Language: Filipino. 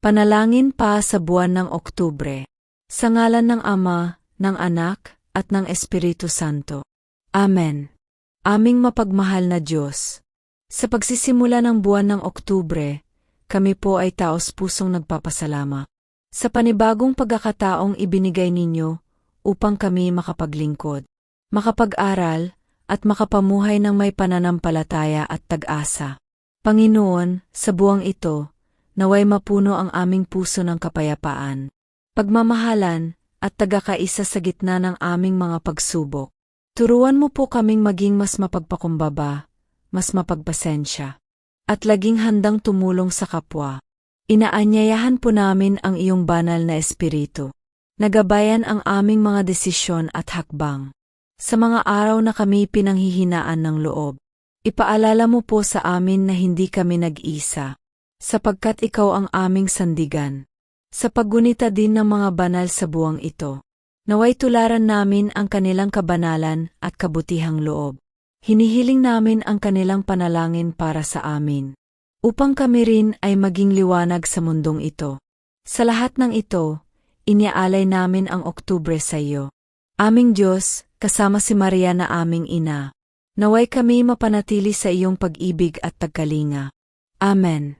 Panalangin pa sa buwan ng Oktubre. Sa ngalan ng Ama, ng Anak, at ng Espiritu Santo. Amen. Aming mapagmahal na Diyos. Sa pagsisimula ng buwan ng Oktubre, kami po ay taos pusong nagpapasalamat. Sa panibagong pagkakataong ibinigay ninyo upang kami makapaglingkod, makapag-aral, at makapamuhay ng may pananampalataya at tag-asa. Panginoon, sa buwang ito, naway mapuno ang aming puso ng kapayapaan, pagmamahalan, at tagakaisa sa gitna ng aming mga pagsubok. Turuan mo po kaming maging mas mapagpakumbaba, mas mapagpasensya, at laging handang tumulong sa kapwa. Inaanyayahan po namin ang iyong banal na espiritu. Nagabayan ang aming mga desisyon at hakbang. Sa mga araw na kami pinanghihinaan ng loob, ipaalala mo po sa amin na hindi kami nag-isa, sapagkat ikaw ang aming sandigan. Sa paggunita din ng mga banal sa buwang ito, naway tularan namin ang kanilang kabanalan at kabutihang loob. Hinihiling namin ang kanilang panalangin para sa amin, upang kami rin ay maging liwanag sa mundong ito. Sa lahat ng ito, iniaalay namin ang Oktubre sa iyo. Aming Diyos, kasama si Maria na aming ina. Naway kami mapanatili sa iyong pag-ibig at tagkalinga. Amen.